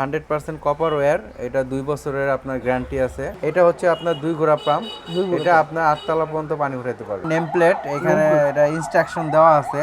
Hundred percent copper wire এটা দুই বছরের আপনার গ্যারান্টি আছে। এটা হচ্ছে আপনার দুই ঘোড়া পাম্প এটা আপনার আটতলা পর্যন্ত পানি উঠাতে পারবে। নেম প্লেট এখানে এটা ইনস্ট্রাকশন দেওয়া আছে।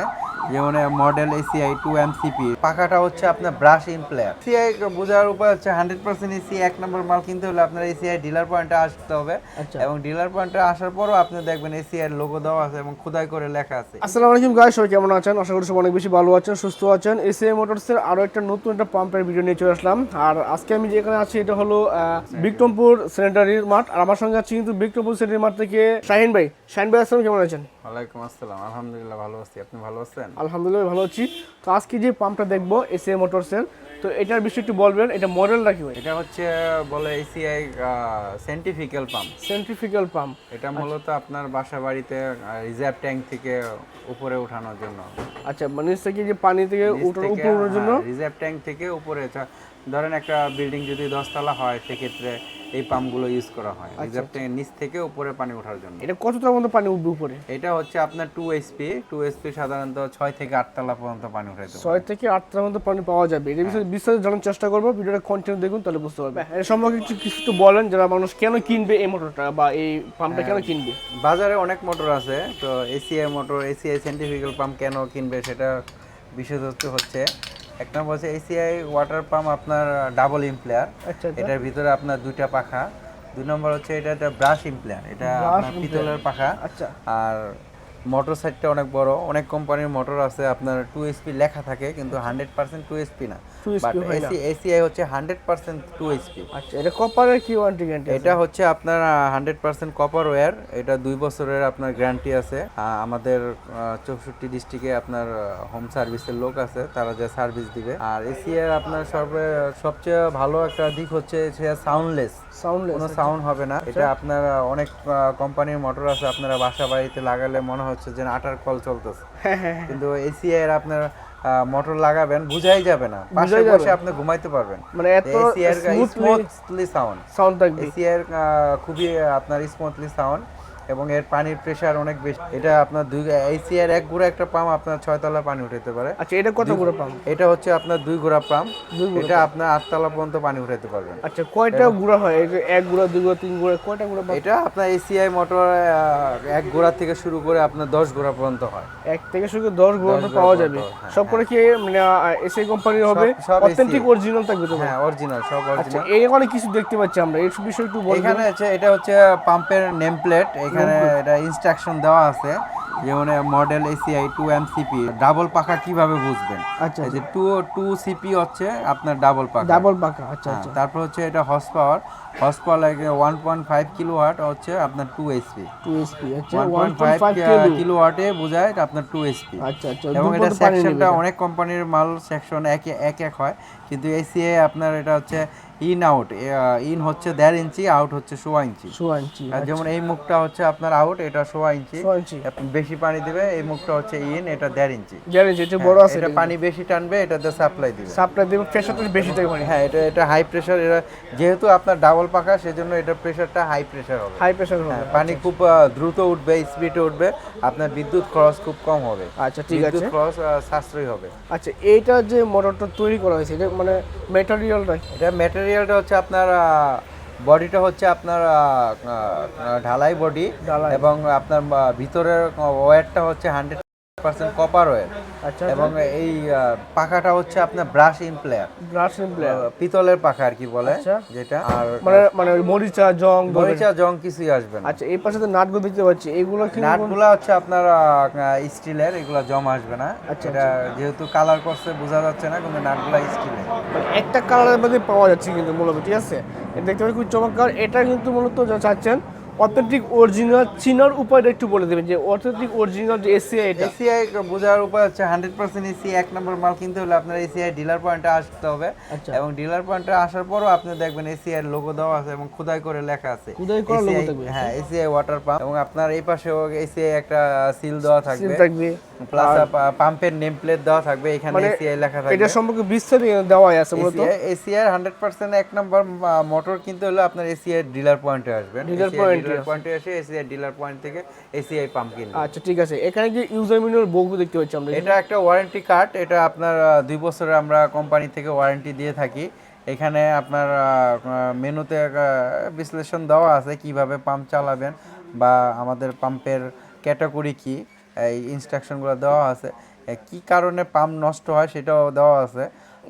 যেমন মডেল এসিআই টু এমসিপি পাখাটা হচ্ছে আপনার ব্রাশ ইমপ্লেয়ার এসিআই বোঝার উপায় হচ্ছে হান্ড্রেড পার্সেন্ট এসি এক নম্বর মাল কিনতে হলে আপনার এসিআই ডিলার পয়েন্টে আসতে হবে। আচ্ছা। এবং ডিলার পয়েন্টে আসার পরও আপনি দেখবেন এসিআই লোগো দেওয়া আছে এবং খোদাই করে লেখা আছে। আসসালামু আলাইকুম গাইস সবাই কেমন আছেন? আশা করি সবাই অনেক বেশি ভালো আছেন সুস্থ আছেন। এসিআই মোটরসের আরও একটা নতুন একটা পাম্পের ভিডিও নিয়ে চলে আসলাম। আর আজকে আমি যেখানে আছি এটা হলো আহ, বিক্রমপুর সেনেটারির মাঠ। আর আমার সঙ্গে আছে কিন্তু বিক্রমপুর সেনেটারি মাঠ থেকে শাহিন ভাই। শাহিন ভাই আসসালাম কেমন আছেন? ওয়ালাইকুম আসসালাম আলহামদুলিল্লাহ ভালো আছি। আপনি ভালো আছেন? আলহামদুলিল্লাহ ভালো আছি। তো আজকে যে পাম্পটা দেখব এসিআই মোটরসের তো এটার বিষয়ে একটু বলবেন এটা মডেলটা কি ভাই? এটা হচ্ছে বলে ACI scientifical pump centrifugal pump এটা মূলত আপনার বাসা বাড়িতে রিজার্ভ ট্যাঙ্ক থেকে উপরে ওঠানোর জন্য। আচ্ছা মানে থেকে যে পানি থেকে উপরে ওঠানোর জন্য? রিজার্ভ ট্যাঙ্ক থেকে উপরে ছা- ধরেন একটা বিল্ডিং যদি দশতলা হয় সেক্ষেত্রে এই পাম্পগুলো ইউজ করা হয়। আচ্ছা, রিজার্ভ ট্যাঙ্ক নিচ থেকে উপরে পানি ওঠার জন্য। এটা কতটার মতো পানি উঠবে উপরে? এটা হচ্ছে আপনার টু এসপি টু এসপি সাধারণত ছয় থেকে আটতলা পর্যন্ত পানি উঠাইতে পারে। ছয় থেকে আটটার পর্যন্ত পানি পাওয়া যাবে। এর বিষয়ে বিস্তারিত জানার চেষ্টা করব। ভিডিওটা কন্টিনিউ দেখুন তাহলে বুঝতে পারবে এর সম্পর্কে কিছু কিছু একটু বলেন যারা মানুষ কেন কিনবে এই মোটরটা বা এই পাম্পটা কেন কিনবে? বাজারে অনেক মোটর আছে তো ACI motor ACI scientifical pump কেন কিনবে সেটা বিষয়বস্তু হচ্ছে এক নম্বর হচ্ছে এসিআই ওয়াটার পাম্প আপনার ডাবল ইমপ্লেয়ার আচ্ছা আচ্ছা। এটার ভিতরে আপনার দুইটা পাখা। দুই নম্বর হচ্ছে এটা একটা ব্রাশ ইমপ্লেয়ার এটা আপনার পিতলের পাখা। আচ্ছা। আর মোটর সাইডটা অনেক বড়। অনেক কোম্পানির মোটর আছে আপনার টু এসপি লেখা থাকে কিন্তু হান্ড্রেড পার্সেন্ট টু এসপি না। 2SP বাট হয় না। এসি এসিআই হচ্ছে hundred percent two S P এটা কপারের কি ওয়ারেন্টি গ্যারান্টি এটা হচ্ছে আপনার হান্ড্রেড পার্সেন্ট কপার ওয়্যার এটা দুই বছরের আপনার গ্যারান্টি আছে। আমাদের চৌষট্টি ডিস্ট্রিক্টে আপনার হোম সার্ভিসের লোক আছে তারা যে সার্ভিস দিবে। আর এসিআর আপনার সর্বে সবচেয়ে ভালো একটা দিক হচ্ছে সে সাউন্ডলেস সাউন্ডলেস কোনো সাউন্ড হবে না। এটা আপনার অনেক কোম্পানির মোটর আছে আপনারা বাসা বাড়িতে লাগালে মনে হচ্ছে যে আটার কল চলতেছে। হ্যাঁ হ্যাঁ হ্যাঁ। কিন্তু এসিআর আপনার মোটর লাগাবেন বুঝাই যাবে না। পাশে বসে আপনি ঘুমাইতে পারবেন। মানে এত স্মুথলি সাউন্ড সাউন্ড থাকবে। এসি এর খুবই আপনার স্মুথলি সাউন্ড এবং এর পানির প্রেসার অনেক বেশি এটা আপনার দুই এসিআর এক গুঁড়া একটা পাম্প আপনার ছয়তলা পানি উঠাতে পারে। আচ্ছা এটা কত করে পাম্প এটা হচ্ছে আপনার দুই গুঁড়া পাম্প এটা আপনার আটতলা পর্যন্ত পানি উঠাতে পারবেন। আচ্ছা কয়টা গুঁড়া হয়? এই এক গুঁড়া দুই গুঁড়া তিন গুঁড়া কয়টা গুঁড়া এটা আপনার এসিআই মোটর এক গোড়া থেকে শুরু করে আপনার দশ গোড়া পর্যন্ত হয়। এক থেকে শুরু করে দশ গুঁড়া পাওয়া যাবে। হ্যাঁ, সব করে কি মানে এসআই কোম্পানির হবে? অথেন্টিক অরিজিনাল থাকবে তো? হ্যাঁ অরিজিনাল সব আচ্ছা অরিজিনাল এই অনেক কিছু দেখতে পাচ্ছি আমরা। এই বিষয়ে একটু এখানে হচ্ছে এটা হচ্ছে পাম্পের নেম প্লেট এখানে এটা ইনস্ট্রাকশন দেওয়া আছে যেমন model ACI two MCP double পাখা কীভাবে বুঝবেন? আচ্ছা যে টু টু সিপি হচ্ছে আপনার ডাবল পাখা। ডাবল পাকা আচ্ছা হ্যাঁ, আচ্ছা। তারপর হচ্ছে এটা হর্স পাওয়ার হর্স পাওয়ার লাগে one point five kilo watt হচ্ছে আপনার two SP two SP S one point five kilo ওয়াটে বোঝায় এটা আপনার টু এসপি আচ্ছা আচ্ছা এবং এটা সেকশনটা অনেক কোম্পানির মাল সেকশন এক এক এক হয়। কিন্তু এসিএ আপনার এটা হচ্ছে ইন আউট ইন হচ্ছে দেড় ইঞ্চি আউট হচ্ছে সোয়া ইঞ্চি। শো ইঞ্চি যেমন এই মুখটা হচ্ছে আপনার আউট এটা সোয়া ইঞ্চি। আপনি বেশি পানি দিবে এই মুখটা হচ্ছে ইন এটা দেড় ইঞ্চি। গ্যারেজ এটা বড় আছে এটা পানি বেশি টানবে এটাতে সাপ্লাই দিবে। সাপ্লাই দেবে প্রেসারটা বেশি থাকে মানে। হ্যাঁ এটা এটা হাই প্রেসার এটা যেহেতু আপনার ডাবল পাখা সেজন্য এটা প্রেসারটা হাই প্রেসার হবে। হাই প্রেসার হবে হ্যাঁ, পানি খুব দ্রুত উঠবে স্পিডে উঠবে আপনার বিদ্যুৎ খরচ খুব কম হবে। আচ্ছা ঠিক আছে। বিদ্যুৎ খরচ সাশ্রয়ী হবে। আচ্ছা এইটা যে মোটরটা তৈরি করা হয়েছে এটা মানে ম্যাটেরিয়ালটা এটা ম্যাটেরিয়ালটা হচ্ছে আপনার বডিটা হচ্ছে আপনার ঢালাই বডি এবং আপনার ভিতরের ওয়্যারটা হচ্ছে হান্ড্রেড পার্সেন্ট কপার আচ্ছা এবং এই পাখাটা হচ্ছে আপনার ব্রাশ ইমপ্লেয়ার ব্রাশ প্লেয়ার পিতলের পাখা আর কি বলে আচ্ছা। যেটা। আর মানে মানে মরিচা জং মরিচা জং কিছুই আসবে না। আচ্ছা এই পাশে তো নাটগুলো দেখতে পাচ্ছি। এগুলো কি নাটগুলা হচ্ছে আপনার স্টিলের এগুলো জমা আসবে না। আচ্ছা, এটা যেহেতু কালার করছে বোঝা যাচ্ছে না কিন্তু নাটগুলা স্টিলের একটা কালারের মধ্যে পাওয়া যাচ্ছে কিন্তু মূলত, ঠিক আছে? এটা দেখতে পাচ্ছি খুব চমৎকার। এটা কিন্তু মূলত যা চাচ্ছেন অথেন্টিক অরিজিনাল চিনার উপায়টা একটু বলে দেবেন যে অথেন্টিক অরিজিনাল যে এসিআই এটা এসিআই বোঝার উপায় হচ্ছে হান্ড্রেড পার্সেন্ট এসি এক নম্বর মাল কিনতে হলে আপনার এসিআই ডিলার পয়েন্টে আসতে হবে আচ্ছা। এবং ডিলার পয়েন্টে আসার পরও আপনি দেখবেন এসিআই লোগো দেওয়া আছে এবং খোদাই করে লেখা আছে খোদাই করা SCI থাকবে, হ্যাঁ এসিআই ওয়াটার পাম্প এবং আপনার এই পাশেও এসিআই একটা সিল দেওয়া সিল থাকবে থাকবে প্লাস পাম্পের নেম প্লেট দেওয়া থাকবে এখানে মানে এসিআই লেখা থাকবে এটা সম্পর্কে বিস্তারিত দেওয়া আছে মূলত এসিআর হান্ড্রেড পার্সেন্ট এক নম্বর মোটর কিনতে হলে আপনার এসিআই ডিলার পয়েন্টে আসবেন ডিলার এ ডিলার পয়েন্টে এসে এসিআই ডিলার পয়েন্ট থেকে এসিআই পাম্প কিনবেন আচ্ছা ঠিক আছে। এখানে যে ইউজার ম্যানুয়াল বউ দেখতে পাচ্ছি আমরা এটা একটা ওয়ারেন্টি কার্ড এটা আপনার দুই বছরের আমরা কোম্পানি থেকে ওয়ারেন্টি দিয়ে থাকি। এখানে আপনার মেনুতে বিশ্লেষণ দেওয়া আছে কীভাবে পাম্প চালাবেন বা আমাদের পাম্পের ক্যাটাগরি কি। এই ইনস্ট্রাকশনগুলো দেওয়া আছে। কি কারণে পাম্প নষ্ট হয় সেটাও দেওয়া আছে।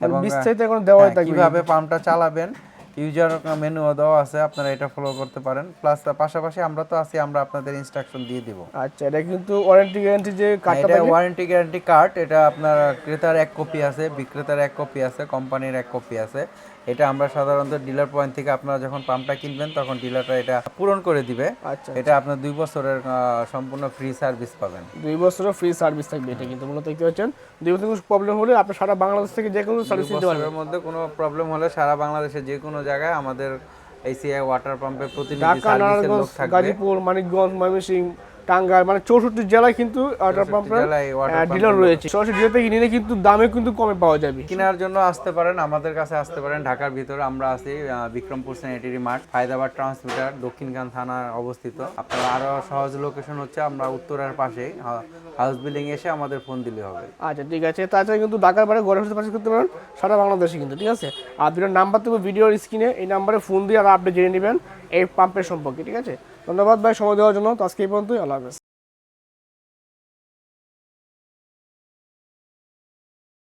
এবং বিস্তারিত এখন দেওয়া হ্যাঁ, কীভাবে পাম্পটা চালাবেন ইউজার মেনু দেওয়া আছে আপনারা এটা ফলো করতে পারেন। প্লাস পাশাপাশি আমরা তো আছি আমরা আপনাদের ইনস্ট্রাকশন দিয়ে দিব। আচ্ছা এটা কিন্তু ওয়ারেন্টি গ্যারান্টি যে কার্ডটা এটা ওয়ারেন্টি গ্যারান্টি কার্ড এটা আপনার ক্রেতার এক কপি আছে বিক্রেতার এক কপি আছে কোম্পানির এক কপি আছে। এটা আমরা সাধারণত ডিলার পয়েন্ট থেকে আপনারা যখন পাম্পটা কিনবেন তখন ডিলারটা এটা পূরণ করে দিবে। আচ্ছা এটা আপনার দুই বছরের সম্পূর্ণ ফ্রি সার্ভিস পাবেন। দুই বছরের ফ্রি সার্ভিস থাকবে এটা কিন্তু মূলত দেখতে পাচ্ছেন দুই বছর কোনো প্রবলেম হলে আপনি সারা বাংলাদেশ থেকে যে কোনো সার্ভিস নিতে পারবেন। মধ্যে কোনো প্রবলেম হলে সারা বাংলাদেশে যে কোনো জায়গায় আমাদের এসিআই ওয়াটার পাম্পের প্রতিনিধি সার্ভিসের লোক থাকবে। গাজীপুর মানিকগঞ্জ ময়মনসিংহ টাঙ্গাইল মানে চৌষট্টি জেলায় কিন্তু ওয়াটার পাম্পের ডিলার রয়েছে। সরাসরি ডিলার থেকে নিলে কিন্তু দামে কিন্তু কমে পাওয়া যাবে। কেনার জন্য আসতে পারেন আমাদের কাছে আসতে পারেন ঢাকার ভিতরে আমরা আছি Bikrampur sanitary mart Faidabad transmitter Dakshinkhan থানা অবস্থিত। আপনারা আরও সহজ লোকেশন হচ্ছে আমরা উত্তরার পাশে হাউস বিল্ডিং এসে আমাদের ফোন দিলে হবে। আচ্ছা ঠিক আছে। তাছাড়া কিন্তু ঢাকার বাইরে ঘরে বসে পার্চেস করতে পারেন সারা বাংলাদেশে কিন্তু ঠিক আছে? আর দুটো নাম্বার দেবো ভিডিওর স্ক্রিনে এই নাম্বারে ফোন দিয়ে আর আপডেট জেনে নেবেন এই পাম্পের সম্পর্কে ঠিক আছে? ধন্যবাদ ভাই সময় দেওয়ার জন্য। তো আজকে এই পর্যন্তই আল্লাহ হাফেজ।